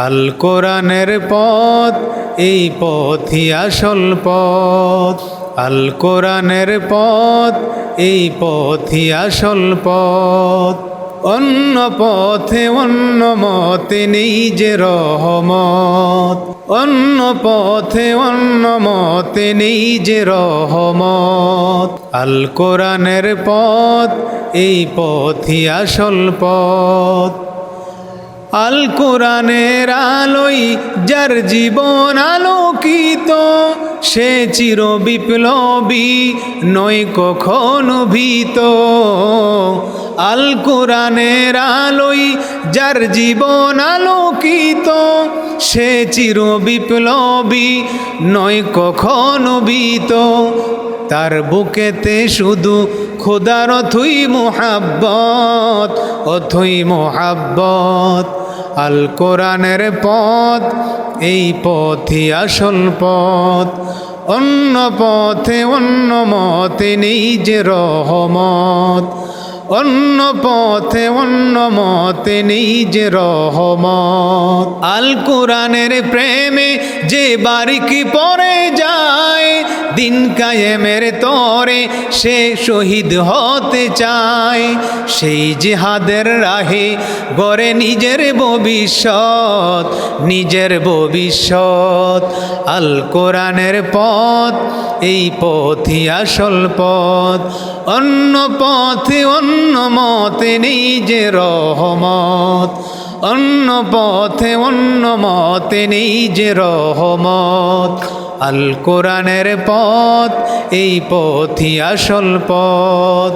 আল কোরআনের পথ, এই পথই আসল পথ। আল কোরআনের পথ, এই পথই আসল পথ। অন্য পথে অন্য মতে নেই যে রহমত। অন্য পথে অন্য মতে নেই যে রহমত। আল কোরআনের পথ, এই পথই আসল পথ। আল কোরআনের আলোই যার জীবন আলোকিত, সে চির বিপ্লবী নয় কখনো ভীত। আল কোরআনের আলোই যার জীবন আলোকিত, সে চির বিপ্লবী নয় কখনো ভীত। তার বুকেতে শুধু খোদার অথই মোহাব্বত অথই মোহাব্বত। আল কোরআনের পথ, এই পথই আসল পথ। অন্য পথে অন্য মতে নেই যে রহমত। অন্য পথে অন্য মতে নেই যে রহমত। আল কোরআনের প্রেমে যে বারিকি পরে যায় দিন কায়েমের তরে সে শহীদ হতে চায়। সেই জিহাদের রাহে গড়ে নিজের ভবিষ্যৎ নিজের ভবিষ্যৎ। আল কোরআনের পথ, এই পথই আসল পথ। অন্য পথে অন্য মতে নেই রহমত। অন্য পথে অন্য মতে নেই রহমত। আল কোরআনের পথ এই পথই আসল পথ।